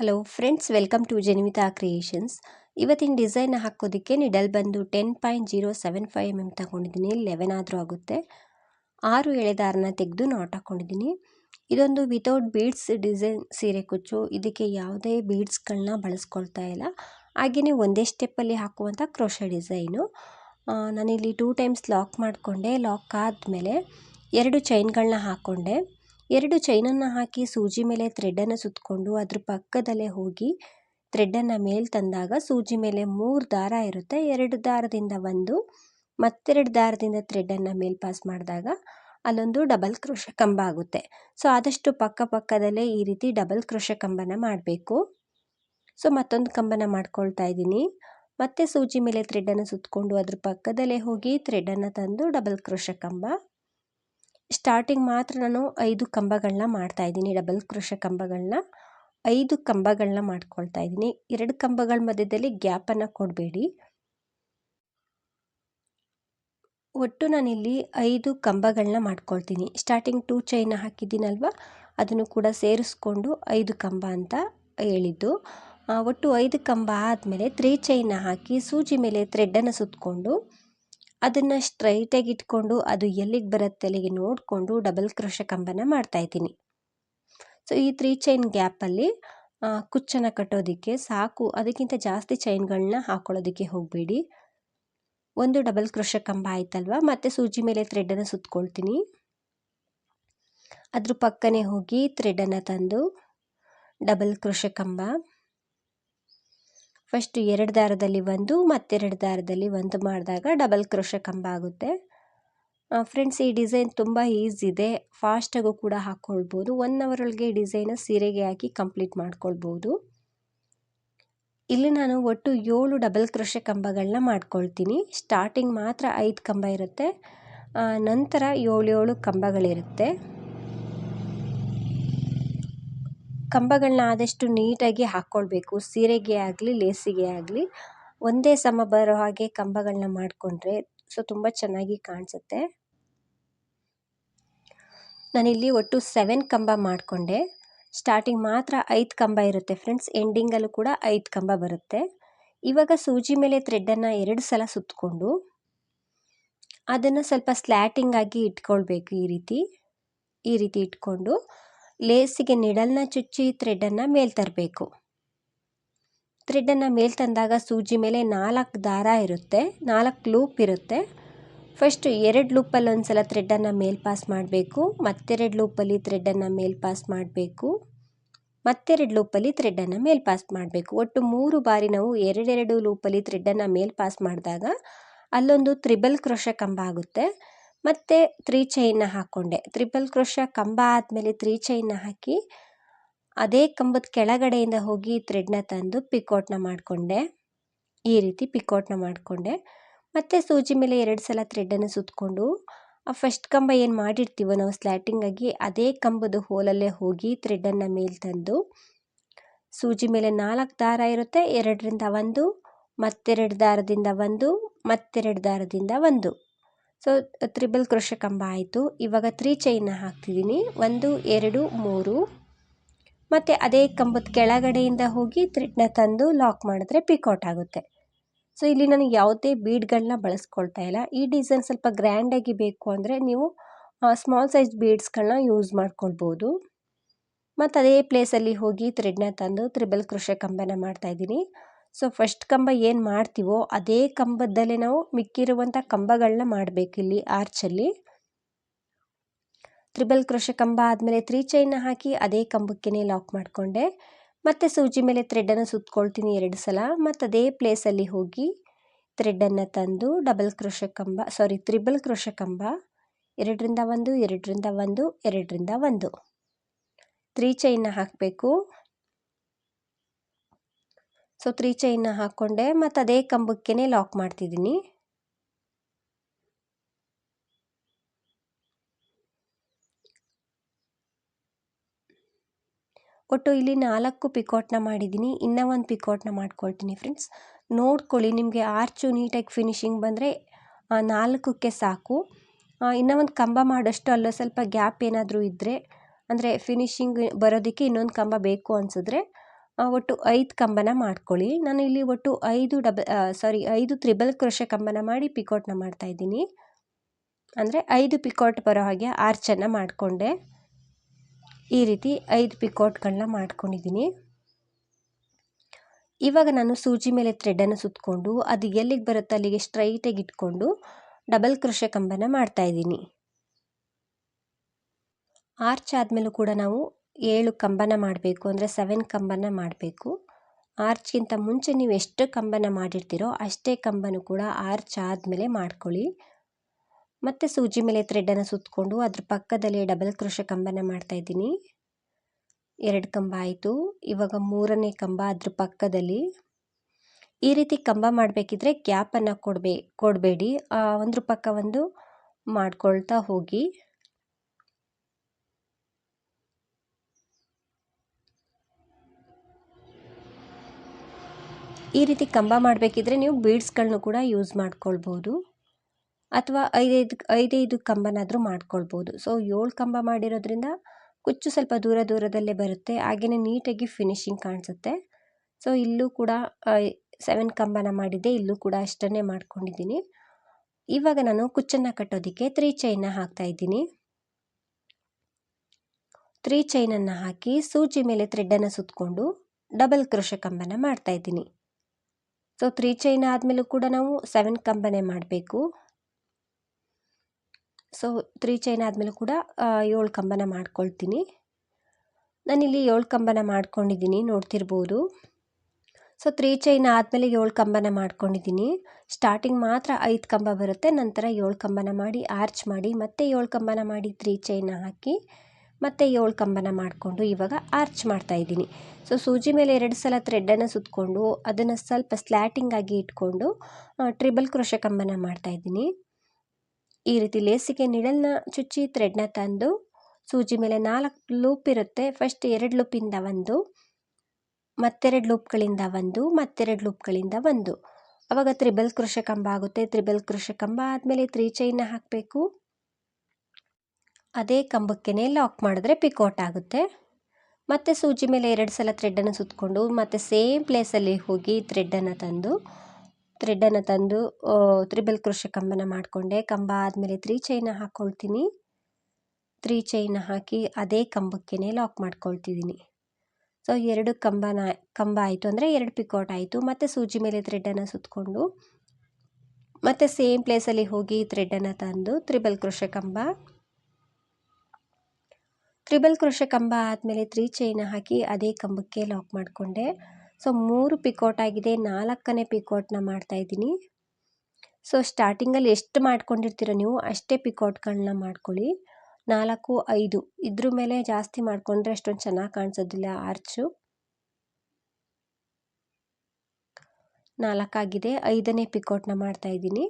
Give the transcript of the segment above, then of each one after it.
Hello friends welcome to ಜನಿಮಿತಾ creations ಇವತ್ತಿನ design ಹಾಕೋದಕ್ಕೆ needle ಬಂದು ten point zero seven five M M ತಗೊಂಡಿದ್ದೀನಿ eleven ಆದರೂ ಆಗುತ್ತೆ. ಆರು ಎಳೆದಾರನ ತೆಗೆದು ನಾಟ್ ಹಾಕ್ಕೊಂಡಿದ್ದೀನಿ ಇದೊಂದು ವಿತೌಟ್ ಬೀಡ್ಸ್ ಡಿಸೈನ್ ಸೀರೆ ಕುಚ್ಚು. ಇದಕ್ಕೆ ಯಾವುದೇ ಬೀಡ್ಸ್ಗಳನ್ನ ಬಳಸ್ಕೊಳ್ತಾ ಇಲ್ಲ. ಹಾಗೆಯೇ ಒಂದೇ ಸ್ಟೆಪ್ಪಲ್ಲಿ ಹಾಕುವಂಥ ಕ್ರೋಶ ಡಿಸೈನು ನಾನಿಲ್ಲಿ ಟೂ ಟೈಮ್ಸ್ ಲಾಕ್ ಮಾಡಿಕೊಂಡೆ. ಲಾಕ್ ಆದಮೇಲೆ ಎರಡು ಚೈನ್ಗಳನ್ನ ಹಾಕ್ಕೊಂಡೆ ಎರಡು ಚೈನನ್ನು ಹಾಕಿ ಸೂಜಿ ಮೇಲೆ ಥ್ರೆಡ್ಡನ್ನು ಸುತ್ತಕೊಂಡು ಅದ್ರ ಪಕ್ಕದಲ್ಲೇ ಹೋಗಿ ಥ್ರೆಡನ್ನು ಮೇಲೆ ತಂದಾಗ ಸೂಜಿ ಮೇಲೆ ಮೂರು ದಾರ ಇರುತ್ತೆ. ಎರಡು ದಾರದಿಂದ ಒಂದು, ಮತ್ತೆರಡು ದಾರದಿಂದ ಥ್ರೆಡ್ಡನ್ನು ಮೇಲೆ ಪಾಸ್ ಮಾಡಿದಾಗ ಅಲ್ಲೊಂದು ಡಬಲ್ ಕ್ರೋಶ ಕಂಬ ಆಗುತ್ತೆ. ಸೊ, ಆದಷ್ಟು ಪಕ್ಕ ಪಕ್ಕದಲ್ಲೇ ಈ ರೀತಿ ಡಬಲ್ ಕ್ರೋಶ ಕಂಬನ ಮಾಡಬೇಕು. ಸೊ, ಮತ್ತೊಂದು ಕಂಬನ ಮಾಡ್ಕೊಳ್ತಾ ಇದ್ದೀನಿ. ಮತ್ತೆ ಸೂಜಿ ಮೇಲೆ ಥ್ರೆಡ್ಡನ್ನು ಸುತ್ತಕೊಂಡು ಅದ್ರ ಪಕ್ಕದಲ್ಲೇ ಹೋಗಿ ಥ್ರೆಡ್ಡನ್ನು ತಂದು ಡಬಲ್ ಕ್ರೋಶ ಕಂಬ ಸ್ಟಾರ್ಟಿಂಗ್ ಮಾತ್ರ ನಾನು ಐದು ಕಂಬಗಳನ್ನ ಮಾಡ್ತಾ ಇದ್ದೀನಿ ಡಬಲ್ ಕ್ರೋಶ ಕಂಬಗಳನ್ನ ಐದು ಕಂಬಗಳನ್ನ ಮಾಡ್ಕೊಳ್ತಾ ಇದ್ದೀನಿ. ಎರಡು ಕಂಬಗಳ ಮಧ್ಯದಲ್ಲಿ ಗ್ಯಾಪನ್ನು ಕೊಡಬೇಡಿ. ಒಟ್ಟು ನಾನಿಲ್ಲಿ ಐದು ಕಂಬಗಳನ್ನ ಮಾಡ್ಕೊಳ್ತೀನಿ. ಸ್ಟಾರ್ಟಿಂಗ್ ಟೂ ಚೈನ ಹಾಕಿದ್ದೀನಲ್ವ? ಅದನ್ನು ಕೂಡ ಸೇರಿಸ್ಕೊಂಡು ಐದು ಕಂಬ ಅಂತ ಹೇಳಿದ್ದು. ಒಟ್ಟು ಐದು ಕಂಬ ಆದಮೇಲೆ ತ್ರೀ ಚೈನ ಹಾಕಿ ಸೂಜಿ ಮೇಲೆ ಥ್ರೆಡ್ಡನ್ನು ಸುತ್ತಕೊಂಡು ಅದನ್ನು ಸ್ಟ್ರೈಟಾಗಿ ಇಟ್ಕೊಂಡು ಅದು ಎಲ್ಲಿಗೆ ಬರುತ್ತೆ ಅಲ್ಲಿಗೆ ನೋಡಿಕೊಂಡು ಡಬಲ್ ಕ್ರೋಶ ಕಂಬನ ಮಾಡ್ತಾಯಿದ್ದೀನಿ ಸೊ ಈ ತ್ರೀ ಚೈನ್ ಗ್ಯಾಪಲ್ಲಿ ಕುಚ್ಚನ್ನು ಕಟ್ಟೋದಕ್ಕೆ ಸಾಕು. ಅದಕ್ಕಿಂತ ಜಾಸ್ತಿ ಚೈನ್ಗಳನ್ನ ಹಾಕೊಳ್ಳೋದಕ್ಕೆ ಹೋಗಬೇಡಿ. ಒಂದು ಡಬಲ್ ಕ್ರೋಶ ಕಂಬ ಆಯ್ತಲ್ವ? ಮತ್ತೆ ಸೂಜಿ ಮೇಲೆ ಥ್ರೆಡನ್ನು ಸುತ್ಕೊಳ್ತೀನಿ. ಅದ್ರ ಪಕ್ಕನೇ ಹೋಗಿ ಥ್ರೆಡನ್ನು ತಂದು ಡಬಲ್ ಕ್ರೋಶ ಕಂಬ. ಫಸ್ಟ್ ಎರಡು ದಾರದಲ್ಲಿ ಒಂದು, ಮತ್ತೆರಡು ದಾರದಲ್ಲಿ ಒಂದು ಮಾಡಿದಾಗ ಡಬಲ್ ಕ್ರೋಶ ಕಂಬ ಆಗುತ್ತೆ. ಫ್ರೆಂಡ್ಸ್ ಈ ಡಿಸೈನ್ ತುಂಬ ಈಸಿ ಇದೆ. ಫಾಸ್ಟಾಗೂ ಕೂಡ ಹಾಕ್ಕೊಳ್ಬೋದು ಒನ್ ಅವರ್ ಒಳಗೆ ಡಿಸೈನ ಸೀರೆಗೆ ಹಾಕಿ ಕಂಪ್ಲೀಟ್ ಮಾಡ್ಕೊಳ್ಬೋದು. ಇಲ್ಲಿ ನಾನು ಒಟ್ಟು ಏಳು ಡಬಲ್ ಕ್ರೋಶ ಕಂಬಗಳನ್ನ ಮಾಡ್ಕೊಳ್ತೀನಿ. ಸ್ಟಾರ್ಟಿಂಗ್ ಮಾತ್ರ ಐದು ಕಂಬ ಇರುತ್ತೆ. ನಂತರ ಏಳು ಏಳು ಕಂಬಗಳಿರುತ್ತೆ. ಕಂಬಗಳನ್ನ ಆದಷ್ಟು ನೀಟಾಗಿ ಹಾಕ್ಕೊಳ್ಬೇಕು ಸೀರೆಗೆ ಆಗಲಿ, ಲೇಸಿಗೆ ಆಗಲಿ. ಒಂದೇ ಸಮ ಬರೋ ಹಾಗೆ ಕಂಬಗಳನ್ನ ಮಾಡಿಕೊಂಡ್ರೆ ಸೊ ತುಂಬ ಚೆನ್ನಾಗಿ ಕಾಣಿಸುತ್ತೆ. ನಾನಿಲ್ಲಿ ಒಟ್ಟು ಸೆವೆನ್ ಕಂಬ ಮಾಡಿಕೊಂಡೆ. ಸ್ಟಾರ್ಟಿಂಗ್ ಮಾತ್ರ ಐದು ಕಂಬ ಇರುತ್ತೆ ಫ್ರೆಂಡ್ಸ್ ಎಂಡಿಂಗಲ್ಲೂ ಕೂಡ ಐದು ಕಂಬ ಬರುತ್ತೆ. ಇವಾಗ ಸೂಜಿ ಮೇಲೆ ಥ್ರೆಡ್ಡನ್ನು ಎರಡು ಸಲ ಸುತ್ತಕೊಂಡು ಅದನ್ನು ಸ್ವಲ್ಪ ಸ್ಲ್ಯಾಟಿಂಗ್ ಆಗಿ ಇಟ್ಕೊಳ್ಬೇಕು ಈ ರೀತಿ. ಈ ರೀತಿ ಇಟ್ಕೊಂಡು ಲೇಸಿಗೆ ನಿಡಲ್ನ ಚುಚ್ಚಿ ಥ್ರೆಡನ್ನು ಮೇಲೆ ತರಬೇಕು. ಥ್ರೆಡನ್ನು ಮೇಲೆ ತಂದಾಗ ಸೂಜಿ ಮೇಲೆ ನಾಲ್ಕು ದಾರ ಇರುತ್ತೆ, ನಾಲ್ಕು ಲೂಪ್ ಇರುತ್ತೆ. ಫಸ್ಟ್ ಎರಡು ಲೂಪಲ್ಲಿ ಒಂದು ಸಲ ಥ್ರೆಡನ್ನು ಮೇಲೆ ಪಾಸ್ ಮಾಡಬೇಕು, ಮತ್ತೆರಡು ಲೂಪಲ್ಲಿ ಥ್ರೆಡನ್ನು ಮೇಲೆ ಪಾಸ್ ಮಾಡಬೇಕು, ಮತ್ತೆರಡು ಲೂಪಲ್ಲಿ ಥ್ರೆಡನ್ನು ಮೇಲೆ ಪಾಸ್ ಮಾಡಬೇಕು. ಒಟ್ಟು ಮೂರು ಬಾರಿ ನಾವು ಎರಡೆರಡು ಲೂಪಲ್ಲಿ ಥ್ರೆಡನ್ನು ಮೇಲೆ ಪಾಸ್ ಮಾಡಿದಾಗ ಅಲ್ಲೊಂದು ತ್ರಿಬಲ್ ಕ್ರೋಶ ಕಂಬ ಆಗುತ್ತೆ. ಮತ್ತು ತ್ರೀ ಚೈನ್ನ ಹಾಕ್ಕೊಂಡೆ ತ್ರಿಬಲ್ ಕ್ರೋಶ ಕಂಬ ಆದಮೇಲೆ ತ್ರೀ ಚೈನ್ನ ಹಾಕಿ, ಅದೇ ಕಂಬದ ಕೆಳಗಡೆಯಿಂದ ಹೋಗಿ ಥ್ರೆಡ್ನ ತಂದು ಪಿಕೋಟ್ನ ಮಾಡಿಕೊಂಡೆ. ಈ ರೀತಿ ಪಿಕೋಟ್ನ ಮಾಡಿಕೊಂಡೆ. ಮತ್ತು ಸೂಜಿ ಮೇಲೆ ಎರಡು ಸಲ ಥ್ರೆಡ್ಡನ್ನು ಸುತ್ತಕೊಂಡು ಆ ಫಸ್ಟ್ ಕಂಬ ಏನು ಮಾಡಿರ್ತೀವೋ ನಾವು ಸ್ಲ್ಯಾಟಿಂಗಾಗಿ ಅದೇ ಕಂಬದ ಹೋಲಲ್ಲೇ ಹೋಗಿ ಥ್ರೆಡ್ಡನ್ನು ಮೇಲೆ ತಂದು, ಸೂಜಿ ಮೇಲೆ ನಾಲ್ಕು ದಾರ ಇರುತ್ತೆ. ಎರಡರಿಂದ ಒಂದು, ಮತ್ತೆರಡು ದಾರದಿಂದ ಒಂದು, ಮತ್ತೆರಡು ದಾರದಿಂದ ಒಂದು. ಸೊ ತ್ರಿಬಲ್ ಕ್ರೋಶ ಕಂಬ ಆಯಿತು. ಇವಾಗ ತ್ರೀ ಚೈನ್ನ ಹಾಕ್ತಿದ್ದೀನಿ ಒಂದು, ಎರಡು, ಮೂರು. ಮತ್ತು ಅದೇ ಕಂಬದ ಕೆಳಗಡೆಯಿಂದ ಹೋಗಿ ತ್ರಿಡ್ನ ತಂದು ಲಾಕ್ ಮಾಡಿದ್ರೆ ಪಿಕೌಟ್ ಆಗುತ್ತೆ. ಸೊ ಇಲ್ಲಿ ನಾನು ಯಾವುದೇ ಬೀಡ್ಗಳನ್ನ ಬಳಸ್ಕೊಳ್ತಾ ಇಲ್ಲ. ಈ ಡಿಸೈನ್ ಸ್ವಲ್ಪ ಗ್ರ್ಯಾಂಡಾಗಿ ಬೇಕು ಅಂದರೆ ನೀವು ಸ್ಮಾಲ್ ಸೈಜ್ ಬೀಡ್ಸ್ಗಳನ್ನ ಯೂಸ್ ಮಾಡ್ಕೊಳ್ಬೋದು. ಮತ್ತು ಅದೇ ಪ್ಲೇಸಲ್ಲಿ ಹೋಗಿ ಥ್ರೆಡ್ನ ತಂದು ತ್ರಿಬಲ್ ಕ್ರೋಶ ಕಂಬನ ಮಾಡ್ತಾಯಿದ್ದೀನಿ ಸೊ ಫಸ್ಟ್ ಕಂಬ ಏನು ಮಾಡ್ತೀವೋ ಅದೇ ಕಂಬದಲ್ಲೇ ನಾವು ಮಿಕ್ಕಿರುವಂಥ ಕಂಬಗಳನ್ನ ಮಾಡಬೇಕು ಇಲ್ಲಿ ಆರ್ಚಲ್ಲಿ ತ್ರಿಬಲ್ ಕ್ರೋಶ ಕಂಬ ಆದಮೇಲೆ ತ್ರೀ ಚೈನ್ನ ಹಾಕಿ ಅದೇ ಕಂಬಕ್ಕೇ ಲಾಕ್ ಮಾಡಿಕೊಂಡೆ. ಮತ್ತು ಸೂಜಿ ಮೇಲೆ ಥ್ರೆಡನ್ನು ಸುತ್ಕೊಳ್ತೀನಿ ಎರಡು ಸಲ. ಮತ್ತು ಅದೇ ಪ್ಲೇಸಲ್ಲಿ ಹೋಗಿ ಥ್ರೆಡನ್ನು ತಂದು ಡಬಲ್ ಕ್ರೋಶ ಕಂಬ ಸಾರಿ ತ್ರಿಬಲ್ ಕ್ರೋಶ ಕಂಬ, ಎರಡರಿಂದ ಒಂದು ಎರಡರಿಂದ ಒಂದು ಎರಡರಿಂದ ಒಂದು. ತ್ರೀ ಚೈನ್ನ ಹಾಕಬೇಕು. ಸೊ ತ್ರೀ ಚೈನ್ನ ಹಾಕ್ಕೊಂಡೆ ಮತ್ತು ಅದೇ ಕಂಬಕ್ಕೇ ಲಾಕ್ ಮಾಡ್ತಿದ್ದೀನಿ. ಒಟ್ಟು ಇಲ್ಲಿ ನಾಲ್ಕು ಪಿಕೋಟ್ನ ಮಾಡಿದ್ದೀನಿ. ಇನ್ನೂ ಒಂದು ಪಿಕೋಟ್ನ ಮಾಡ್ಕೊಳ್ತೀನಿ ಫ್ರೆಂಡ್ಸ್ ನೋಡ್ಕೊಳ್ಳಿ ನಿಮಗೆ ಆರ್ಚು ನೀಟಾಗಿ ಫಿನಿಶಿಂಗ್ ಬಂದರೆ ನಾಲ್ಕಕ್ಕೆ ಸಾಕು. ಇನ್ನೂ ಒಂದು ಕಂಬ ಮಾಡೋಷ್ಟು ಅಲ್ಲೋ ಸ್ವಲ್ಪ ಗ್ಯಾಪ್ ಏನಾದರೂ ಇದ್ದರೆ ಅಂದರೆ ಫಿನಿಶಿಂಗ್ ಬರೋದಕ್ಕೆ ಇನ್ನೊಂದು ಕಂಬ ಬೇಕು ಅನಿಸಿದ್ರೆ ಒಟ್ಟು ಐದು ಕಂಬನ ಮಾಡ್ಕೊಳ್ಳಿ. ನಾನು ಇಲ್ಲಿ ಒಟ್ಟು ಐದು ಡಬಲ್ ಸಾರಿ ಐದು ತ್ರಿಬಲ್ ಕ್ರೋಶ ಕಂಬನ ಮಾಡಿ ಪಿಕೋಟ್ನ ಮಾಡ್ತಾ ಇದ್ದೀನಿ. ಅಂದರೆ ಐದು ಪಿಕೋಟ್ ಬರೋ ಹಾಗೆ ಆರ್ಚನ್ನು ಮಾಡಿಕೊಂಡೆ. ಈ ರೀತಿ ಐದು ಪಿಕೋಟ್ಗಳನ್ನ ಮಾಡ್ಕೊಂಡಿದ್ದೀನಿ. ಇವಾಗ ನಾನು ಸೂಜಿ ಮೇಲೆ ಥ್ರೆಡನ್ನು ಸುತ್ತಕೊಂಡು ಅದು ಎಲ್ಲಿಗೆ ಬರುತ್ತೆ ಅಲ್ಲಿಗೆ ಸ್ಟ್ರೈಟಾಗಿ ಇಟ್ಕೊಂಡು ಡಬಲ್ ಕ್ರೋಶ ಕಂಬನ ಮಾಡ್ತಾಯಿದ್ದೀನಿ ಆರ್ಚ್ ಆದಮೇಲೂ ಕೂಡ ನಾವು ಏಳು ಕಂಬನ ಮಾಡಬೇಕು ಅಂದರೆ ಸೆವೆನ್ ಕಂಬನ ಮಾಡಬೇಕು. ಆರ್ಚ್ಗಿಂತ ಮುಂಚೆ ನೀವು ಎಷ್ಟು ಕಂಬನ ಮಾಡಿರ್ತೀರೋ ಅಷ್ಟೇ ಕಂಬನೂ ಕೂಡ ಆರ್ಚ್ ಆದಮೇಲೆ ಮಾಡ್ಕೊಳ್ಳಿ. ಮತ್ತು ಸೂಜಿ ಮೇಲೆ ಥ್ರೆಡ್ಡನ್ನು ಸುತ್ತಕೊಂಡು ಅದ್ರ ಪಕ್ಕದಲ್ಲಿ ಡಬಲ್ ಕ್ರೋಶ ಕಂಬನ ಮಾಡ್ತಾಯಿದ್ದೀನಿ ಎರಡು ಕಂಬ ಆಯಿತು. ಇವಾಗ ಮೂರನೇ ಕಂಬ ಅದ್ರ ಪಕ್ಕದಲ್ಲಿ. ಈ ರೀತಿ ಕಂಬ ಮಾಡಬೇಕಿದ್ರೆ ಗ್ಯಾಪನ್ನು ಕೊಡಬೇ, ಕೊಡಬೇಡಿ. ಒಂದ್ರ ಪಕ್ಕ ಒಂದು ಮಾಡ್ಕೊಳ್ತಾ ಹೋಗಿ. ಈ ರೀತಿ ಕಂಬ ಮಾಡಬೇಕಿದ್ರೆ ನೀವು ಬೀಡ್ಸ್ಗಳನ್ನೂ ಕೂಡ ಯೂಸ್ ಮಾಡ್ಕೊಳ್ಬೋದು. ಅಥವಾ ಐದೈದು ಐದೈದು ಕಂಬನಾದರೂ ಮಾಡ್ಕೊಳ್ಬೋದು. ಸೊ ಏಳು ಕಂಬ ಮಾಡಿರೋದ್ರಿಂದ ಕುಚ್ಚು ಸ್ವಲ್ಪ ದೂರ ದೂರದಲ್ಲೇ ಬರುತ್ತೆ. ಹಾಗೆಯೇ ನೀಟಾಗಿ ಫಿನಿಶಿಂಗ್ ಕಾಣಿಸುತ್ತೆ. ಸೊ ಇಲ್ಲೂ ಕೂಡ ಸೆವೆನ್ ಕಂಬನ ಮಾಡಿದ್ದೆ, ಇಲ್ಲೂ ಕೂಡ ಅಷ್ಟನ್ನೇ ಮಾಡ್ಕೊಂಡಿದ್ದೀನಿ. ಇವಾಗ ನಾನು ಕುಚ್ಚನ್ನು ಕಟ್ಟೋದಕ್ಕೆ ತ್ರೀ ಚೈನ್ನ ಹಾಕ್ತಾ ಇದ್ದೀನಿ. ತ್ರೀ ಚೈನನ್ನು ಹಾಕಿ ಸೂಜಿ ಮೇಲೆ ಥ್ರೆಡ್ಡನ್ನು ಸುತ್ತಕೊಂಡು ಡಬಲ್ ಕ್ರೋಶ ಕಂಬನ ಮಾಡ್ತಾ ಇದ್ದೀನಿ. ಸೊ ತ್ರೀ ಚೈನ್ ಆದಮೇಲೂ ಕೂಡ ನಾವು ಸೆವೆನ್ ಕಂಬನೇ ಮಾಡಬೇಕು. ಸೊ ತ್ರೀ ಚೈನ್ ಆದಮೇಲೂ ಕೂಡ ಏಳು ಕಂಬನ ಮಾಡ್ಕೊಳ್ತೀನಿ. ನಾನಿಲ್ಲಿ ಏಳು ಕಂಬನ ಮಾಡ್ಕೊಂಡಿದ್ದೀನಿ, ನೋಡ್ತಿರ್ಬೋದು. ಸೊ ತ್ರೀ ಚೈನ್ ಆದಮೇಲೆ ಏಳು ಕಂಬನ ಮಾಡ್ಕೊಂಡಿದ್ದೀನಿ. ಸ್ಟಾರ್ಟಿಂಗ್ ಮಾತ್ರ ಐದು ಕಂಬ ಬರುತ್ತೆ, ನಂತರ ಏಳು ಕಂಬನ ಮಾಡಿ ಆರ್ಚ್ ಮಾಡಿ, ಮತ್ತೆ ಏಳು ಕಂಬನ ಮಾಡಿ ತ್ರೀ ಚೈನ್ ಹಾಕಿ. ಮತ್ತೆ ಏಳು ಕಂಬನ ಮಾಡಿಕೊಂಡು ಇವಾಗ ಆರ್ಚ್ ಮಾಡ್ತಾ ಇದ್ದೀನಿ. ಸೊ ಸೂಜಿ ಮೇಲೆ ಎರಡು ಸಲ ಥ್ರೆಡ್ಡನ್ನು ಸುತ್ತಕೊಂಡು ಅದನ್ನು ಸ್ವಲ್ಪ ಸ್ಲ್ಯಾಟಿಂಗಾಗಿ ಇಟ್ಕೊಂಡು ಟ್ರಿಬಲ್ ಕ್ರೋಶ ಕಂಬನ ಮಾಡ್ತಾ ಇದ್ದೀನಿ. ಈ ರೀತಿ ಲೇಸಿಗೆ ನಿಡಲ್ನ ಚುಚ್ಚಿ ಥ್ರೆಡ್ನ ತಂದು ಸೂಜಿ ಮೇಲೆ ನಾಲ್ಕು ಲೂಪ್ ಇರುತ್ತೆ. ಫಸ್ಟ್ ಎರಡು ಲೂಪಿಂದ ಒಂದು, ಮತ್ತೆರಡು ಲೂಪ್ಗಳಿಂದ ಒಂದು, ಮತ್ತೆರಡು ಲೂಪ್ಗಳಿಂದ ಒಂದು. ಅವಾಗ ತ್ರಿಬಲ್ ಕೃಷ ಕಂಬ ಆಗುತ್ತೆ. ತ್ರಿಬಲ್ ಕೃಷ ಕಂಬ ಆದಮೇಲೆ ತ್ರೀ ಚೈನ್ನ ಹಾಕಬೇಕು. ಅದೇ ಕಂಬಕ್ಕೇ ಲಾಕ್ ಮಾಡಿದ್ರೆ ಪಿಕೋಟ್ ಆಗುತ್ತೆ. ಮತ್ತು ಸೂಜಿ ಮೇಲೆ ಎರಡು ಸಲ ಥ್ರೆಡ್ಡನ್ನು ಸುತ್ತಕೊಂಡು ಮತ್ತು ಸೇಮ್ ಪ್ಲೇಸಲ್ಲಿ ಹೋಗಿ ಥ್ರೆಡ್ಡನ್ನು ತಂದು ಥ್ರೆಡ್ಡನ್ನು ತಂದು ತ್ರಿಬಲ್ ಕೃಷ ಕಂಬನ ಮಾಡಿಕೊಂಡೆ. ಕಂಬ ಆದಮೇಲೆ ತ್ರೀ ಚೈನ ಹಾಕ್ಕೊಳ್ತೀನಿ ತ್ರೀ ಚೈನ ಹಾಕಿ ಅದೇ ಕಂಬಕ್ಕೇ ಲಾಕ್ ಮಾಡ್ಕೊಳ್ತಿದ್ದೀನಿ. ಸೊ ಎರಡು ಕಂಬನ, ಕಂಬ ಆಯಿತು ಅಂದರೆ ಎರಡು ಪಿಕೋಟ್ ಆಯಿತು. ಮತ್ತು ಸೂಜಿ ಮೇಲೆ ಥ್ರೆಡ್ಡನ್ನು ಸುತ್ತಕೊಂಡು ಮತ್ತು ಸೇಮ್ ಪ್ಲೇಸಲ್ಲಿ ಹೋಗಿ ಥ್ರೆಡ್ಡನ್ನು ತಂದು, ತ್ರಿಬಲ್ ಕೃಷ ಕಂಬ ತ್ರಿಬಲ್ ಕ್ರೋಶ ಕಂಬ ಆದಮೇಲೆ ತ್ರೀ ಚೈನ ಹಾಕಿ ಅದೇ ಕಂಬಕ್ಕೆ ಲಾಕ್ ಮಾಡಿಕೊಂಡೆ. ಸೊ ಮೂರು ಪಿಕೋಟ್ ಆಗಿದೆ. ನಾಲ್ಕನೇ ಪಿಕೋಟ್ನ ಮಾಡ್ತಾಯಿದ್ದೀನಿ ಸೊ ಸ್ಟಾರ್ಟಿಂಗಲ್ಲಿ ಎಷ್ಟು ಮಾಡ್ಕೊಂಡಿರ್ತೀರೋ ನೀವು ಅಷ್ಟೇ ಪಿಕೋಟ್ಗಳನ್ನ ಮಾಡ್ಕೊಳ್ಳಿ. ನಾಲ್ಕು, ಐದು ಇದ್ರ ಮೇಲೆ ಜಾಸ್ತಿ ಮಾಡಿಕೊಂಡ್ರೆ ಅಷ್ಟೊಂದು ಚೆನ್ನಾಗಿ ಕಾಣಿಸೋದಿಲ್ಲ ಆರ್ಚು ನಾಲ್ಕಾಗಿದೆ. ಐದನೇ ಪಿಕೋಟ್ನ ಮಾಡ್ತಾಯಿದ್ದೀನಿ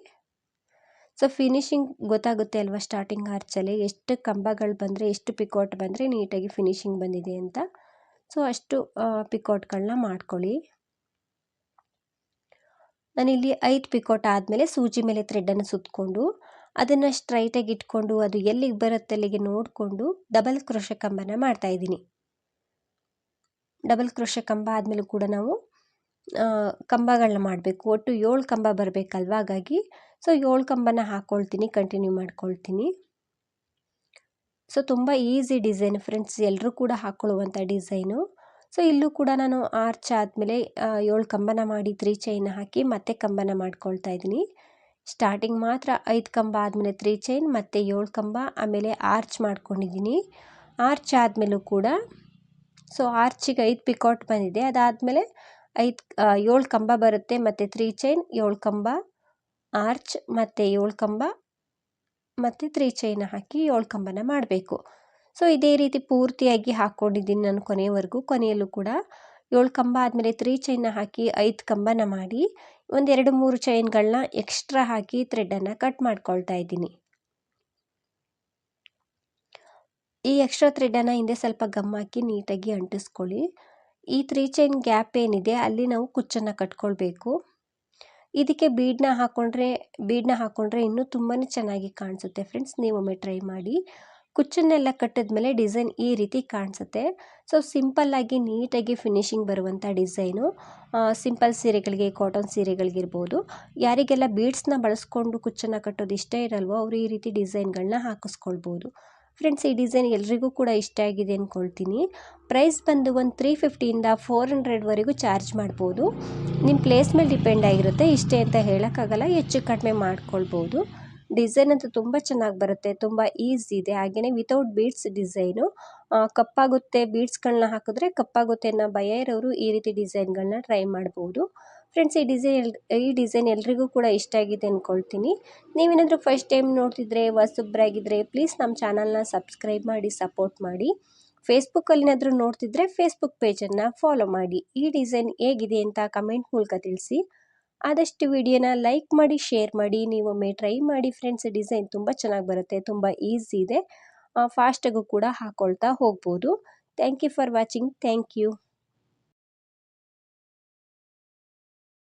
ಸೊ ಫಿನಿಶಿಂಗ್ ಗೊತ್ತಾಗುತ್ತೆ ಅಲ್ವಾ ಸ್ಟಾರ್ಟಿಂಗ್ ಆರ್ಚಲ್ಲಿ ಎಷ್ಟು ಕಂಬಗಳು ಬಂದರೆ, ಎಷ್ಟು ಪಿಕೋಟ್ ಬಂದರೆ ನೀಟಾಗಿ ಫಿನಿಶಿಂಗ್ ಬಂದಿದೆ ಅಂತ. ಸೊ ಅಷ್ಟು ಪಿಕೋಟ್ಗಳನ್ನ ಮಾಡ್ಕೊಳ್ಳಿ. ನಾನಿಲ್ಲಿ ಐದು ಪಿಕೋಟ್ ಆದಮೇಲೆ ಸೂಜಿ ಮೇಲೆ ಥ್ರೆಡ್ಡನ್ನು ಸುತ್ತಕೊಂಡು ಅದನ್ನು ಸ್ಟ್ರೈಟಾಗಿ ಇಟ್ಕೊಂಡು, ಅದು ಎಲ್ಲಿಗೆ ಬರುತ್ತೆ ಅಲ್ಲಿಗೆ ನೋಡಿಕೊಂಡು ಡಬಲ್ ಕ್ರೋಶ ಕಂಬನ ಮಾಡ್ತಾಯಿದ್ದೀನಿ ಡಬಲ್ ಕ್ರೋಶ ಕಂಬ ಆದಮೇಲೂ ಕೂಡ ನಾವು ಕಂಬಗಳನ್ನ ಮಾಡಬೇಕು. ಒಟ್ಟು ಏಳು ಕಂಬ ಬರಬೇಕಲ್ವ? ಹಾಗಾಗಿ ಸೊ, ಏಳು ಕಂಬನ ಹಾಕ್ಕೊಳ್ತೀನಿ ಕಂಟಿನ್ಯೂ ಮಾಡ್ಕೊಳ್ತೀನಿ. ಸೊ, ತುಂಬ ಈಸಿ ಡಿಸೈನ್ ಫ್ರೆಂಡ್ಸ್ ಎಲ್ಲರೂ ಕೂಡ ಹಾಕ್ಕೊಳ್ಳುವಂಥ ಡಿಸೈನು ಸೊ, ಇಲ್ಲೂ ಕೂಡ ನಾನು ಆರ್ಚ್ ಆದಮೇಲೆ ಏಳು ಕಂಬನ ಮಾಡಿ ತ್ರೀ ಚೈನ್ ಹಾಕಿ ಮತ್ತೆ ಕಂಬನ ಮಾಡ್ಕೊಳ್ತಾ ಇದ್ದೀನಿ. ಸ್ಟಾರ್ಟಿಂಗ್ ಮಾತ್ರ ಐದು ಕಂಬ ಆದಮೇಲೆ ತ್ರೀ ಚೈನ್ ಮತ್ತು ಏಳು ಕಂಬ ಆಮೇಲೆ ಆರ್ಚ್ ಮಾಡ್ಕೊಂಡಿದ್ದೀನಿ. ಆರ್ಚ್ ಆದಮೇಲೂ ಕೂಡ, ಸೊ ಆರ್ಚಿಗೆ ಐದು ಪಿಕೌಟ್ ಬಂದಿದೆ. ಅದಾದಮೇಲೆ ಐದು ಏಳು ಕಂಬ ಬರುತ್ತೆ ಮತ್ತು ತ್ರೀ ಚೈನ್ ಏಳು ಕಂಬ ಆರ್ಚ್ ಮತ್ತು ಏಳು ಕಂಬ ಮತ್ತು ತ್ರೀ ಚೈನ್ ಹಾಕಿ ಏಳು ಕಂಬನ ಮಾಡಬೇಕು. ಸೊ ಇದೇ ರೀತಿ ಪೂರ್ತಿಯಾಗಿ ಹಾಕ್ಕೊಂಡಿದ್ದೀನಿ ನಾನು ಕೊನೆಯವರೆಗೂ ಕೊನೆಯಲ್ಲೂ ಕೂಡ ಏಳು ಕಂಬ ಆದಮೇಲೆ ತ್ರೀ ಚೈನ್ನ ಹಾಕಿ ಐದು ಕಂಬನ ಮಾಡಿ ಒಂದೆರಡು ಮೂರು ಚೈನ್ಗಳನ್ನ ಎಕ್ಸ್ಟ್ರಾ ಹಾಕಿ ಥ್ರೆಡನ್ನು ಕಟ್ ಮಾಡ್ಕೊಳ್ತಾ ಇದ್ದೀನಿ. ಈ ಎಕ್ಸ್ಟ್ರಾ ಥ್ರೆಡನ್ನು ಹಿಂದೆ ಸ್ವಲ್ಪ ಗಮ್ ಹಾಕಿ ನೀಟಾಗಿ ಅಂಟಿಸ್ಕೊಳ್ಳಿ. ಈ ತ್ರೀ ಚೈನ್ ಗ್ಯಾಪ್ ಏನಿದೆ, ಅಲ್ಲಿ ನಾವು ಕುಚ್ಚನ್ನು ಕಟ್ಕೊಳ್ಬೇಕು. ಇದಕ್ಕೆ ಬೀಡನ್ನ ಹಾಕ್ಕೊಂಡ್ರೆ ಬೀಡನ್ನ ಹಾಕ್ಕೊಂಡ್ರೆ ಇನ್ನೂ ತುಂಬಾ ಚೆನ್ನಾಗಿ ಕಾಣಿಸುತ್ತೆ ಫ್ರೆಂಡ್ಸ್ ನೀವೊಮ್ಮೆ ಟ್ರೈ ಮಾಡಿ. ಕುಚ್ಚನ್ನೆಲ್ಲ ಕಟ್ಟಿದ್ಮೇಲೆ ಡಿಸೈನ್ ಈ ರೀತಿ ಕಾಣಿಸುತ್ತೆ. ಸೊ ಸಿಂಪಲ್ಲಾಗಿ ನೀಟಾಗಿ ಫಿನಿಶಿಂಗ್ ಬರುವಂಥ ಡಿಸೈನು ಸಿಂಪಲ್ ಸೀರೆಗಳಿಗೆ ಕಾಟನ್ ಸೀರೆಗಳಿಗಿರ್ಬೋದು ಯಾರಿಗೆಲ್ಲ ಬೀಡ್ಸ್ನ ಬಳಸ್ಕೊಂಡು ಕುಚ್ಚನ್ನು ಕಟ್ಟೋದು ಇಷ್ಟ ಇರಲ್ವೋ, ಅವರು ಈ ರೀತಿ ಡಿಸೈನ್ಗಳನ್ನ ಹಾಕಿಸ್ಕೊಳ್ಬೋದು. ಫ್ರೆಂಡ್ಸ್ ಈ ಡಿಸೈನ್ ಎಲ್ರಿಗೂ ಕೂಡ ಇಷ್ಟ ಆಗಿದೆ ಅಂದ್ಕೊಳ್ತೀನಿ ಪ್ರೈಸ್ ಬಂದು ಒಂದು ತ್ರೀ ಫಿಫ್ಟಿಯಿಂದ ಫೋರ್ ಹಂಡ್ರೆಡ್ವರೆಗೂ ಚಾರ್ಜ್ ಮಾಡ್ಬೋದು. ನಿಮ್ಮ ಪ್ಲೇಸ್ ಮೇಲೆ ಡಿಪೆಂಡ್ ಆಗಿರುತ್ತೆ, ಇಷ್ಟೇ ಅಂತ ಹೇಳೋಕ್ಕಾಗಲ್ಲ, ಹೆಚ್ಚು ಕಡಿಮೆ ಮಾಡ್ಕೊಳ್ಬೋದು. ಡಿಸೈನ್ ಅಂತೂ ತುಂಬ ಚೆನ್ನಾಗಿ ಬರುತ್ತೆ, ತುಂಬ ಈಸಿ ಇದೆ. ಹಾಗೆಯೇ ವಿತೌಟ್ ಬೀಡ್ಸ್ ಡಿಸೈನು ಕಪ್ಪಾಗುತ್ತೆ ಬೀಡ್ಸ್ಗಳನ್ನ ಹಾಕಿದ್ರೆ ಕಪ್ಪಾಗುತ್ತೆ ಅನ್ನೋ ಭಯ ಇರೋರು ಈ ರೀತಿ ಡಿಸೈನ್ಗಳನ್ನ ಟ್ರೈ ಮಾಡ್ಬೋದು. ಫ್ರೆಂಡ್ಸ್ ಈ ಡಿಸೈನ್ ಈ ಡಿಸೈನ್ ಎಲ್ರಿಗೂ ಕೂಡ ಇಷ್ಟ ಆಗಿದೆ ಅಂದ್ಕೊಳ್ತೀನಿ ನೀವೇನಾದರೂ ಫಸ್ಟ್ ಟೈಮ್ ನೋಡ್ತಿದ್ರೆ ಹೊಸಬ್ರಾಗಿದ್ದರೆ ಪ್ಲೀಸ್ ನಮ್ಮ ಚಾನಲ್ನ ಸಬ್ಸ್ಕ್ರೈಬ್ ಮಾಡಿ ಸಪೋರ್ಟ್ ಮಾಡಿ. ಫೇಸ್ಬುಕ್ಕಲ್ಲಿನಾದರೂ ನೋಡ್ತಿದ್ರೆ ಫೇಸ್ಬುಕ್ ಪೇಜನ್ನು ಫಾಲೋ ಮಾಡಿ. ಈ ಡಿಸೈನ್ ಹೇಗಿದೆ ಅಂತ ಕಮೆಂಟ್ ಮೂಲಕ ತಿಳಿಸಿ. ಆದಷ್ಟು ವಿಡಿಯೋನ ಲೈಕ್ ಮಾಡಿ ಶೇರ್ ಮಾಡಿ, ನೀವೊಮ್ಮೆ ಟ್ರೈ ಮಾಡಿ. ಫ್ರೆಂಡ್ಸ್ ಡಿಸೈನ್ ತುಂಬ ಚೆನ್ನಾಗಿ ಬರುತ್ತೆ, ತುಂಬ ಈಸಿ ಇದೆ. ಫಾಸ್ಟಾಗೂ ಕೂಡ ಹಾಕ್ಕೊಳ್ತಾ ಹೋಗ್ಬೋದು. Thank you for watching thank you